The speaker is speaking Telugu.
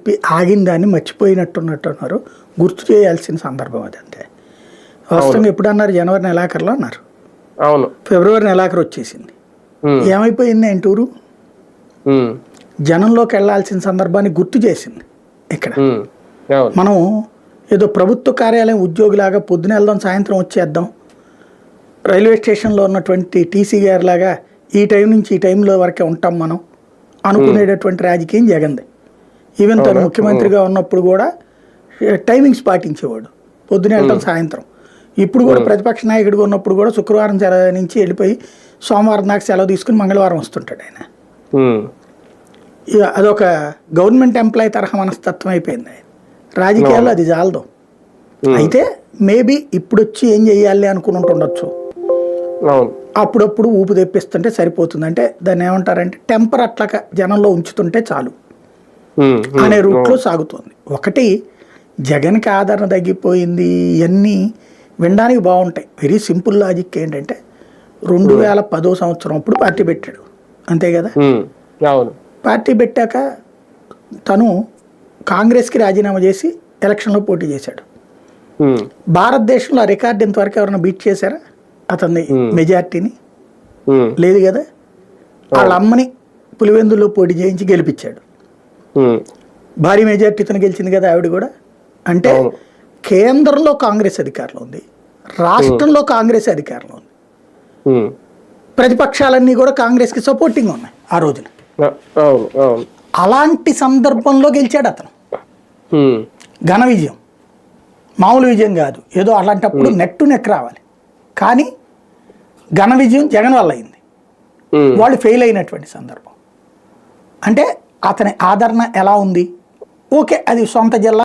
చెప్పి ఆగిన దాన్ని మర్చిపోయినట్టున్నట్టున్నారు గుర్తు చేయాల్సిన సందర్భం అది అంతే. వాస్తవంగా ఎప్పుడు అన్నారు జనవరి నెలాఖరులో అన్నారు. అవును. ఫిబ్రవరి నెలాఖరు వచ్చేసింది. ఏమైపోయింది ఆయన టూరు జనంలోకి వెళ్ళాల్సిన సందర్భాన్ని గుర్తు చేసింది ఇక్కడ. మనం ఏదో ప్రభుత్వ కార్యాలయం ఉద్యోగిలాగా పొద్దున వెళ్దాం సాయంత్రం వచ్చేద్దాం. రైల్వే స్టేషన్లో ఉన్నటువంటి టీసీ గారి లాగా ఈ టైం నుంచి ఈ టైంలో వరకే ఉంటాం మనం అనుకునేటటువంటి రాజకీయం జగంది. ఈవెన్ తను ముఖ్యమంత్రిగా ఉన్నప్పుడు కూడా టైమింగ్స్ పాటించేవాడు. పొద్దున వెళ్ళటం సాయంత్రం. ఇప్పుడు కూడా ప్రతిపక్ష నాయకుడిగా ఉన్నప్పుడు కూడా శుక్రవారం నుంచి వెళ్ళిపోయి సోమవారం దాకా సెలవు తీసుకుని మంగళవారం వస్తుంటాడు ఆయన. అదొక గవర్నమెంట్ ఎంప్లాయీ తరహా మనస్తత్వం అయిపోయింది రాజకీయాల్లో అది జాలదు. అయితే మేబీ ఇప్పుడు వచ్చి ఏం చెయ్యాలి అనుకుని ఉంటుండొచ్చు. అవును. అప్పుడప్పుడు ఊపు తెప్పిస్తుంటే సరిపోతుంది అంటే దాన్ని ఏమంటారంటే టెంపర్ అట్లాగా జనంలో ఉంచుతుంటే చాలు. అనే రూట్లో సాగుతుంది. ఒకటి జగన్కి ఆదరణ తగ్గిపోయింది ఇవన్నీ వినడానికి బాగుంటాయి. వెరీ సింపుల్ లాజిక్ ఏంటంటే రెండు వేల పదో సంవత్సరం అప్పుడు పార్టీ పెట్టాడు. అంతే కదా? అవును. పార్టీ పెట్టాక తను కాంగ్రెస్కి రాజీనామా చేసి ఎలక్షన్లో పోటీ చేశాడు. భారతదేశంలో ఆ రికార్డు ఇంతవరకు ఎవరైనా బీట్ చేశారా? అతని మెజార్టీని? లేదు కదా? వాళ్ళ అమ్మని పులివెందుల్లో పోటీ చేయించి గెలిపించాడు. భారీ మెజార్టీతో గెలిచింది కదా ఆవిడ కూడా. అంటే. కేంద్రంలో కాంగ్రెస్ అధికారంలో ఉంది. రాష్ట్రంలో కాంగ్రెస్ అధికారంలో ఉంది. ప్రతిపక్షాలన్నీ కూడా కాంగ్రెస్కి సపోర్టింగ్ ఉన్నాయి ఆ రోజున. అలాంటి సందర్భంలో గెలిచాడు అతను. ఘన విజయం. మామూలు విజయం కాదు. ఏదో అలాంటప్పుడు నెక్ టు నెక్ రావాలి. కానీ ఘన విజయం జగన్ వల్ల అయింది. వాళ్ళు ఫెయిల్ అయినటువంటి సందర్భం. అంటే అతని ఆదరణ ఎలా ఉంది? ఓకే అది సొంత జిల్లా.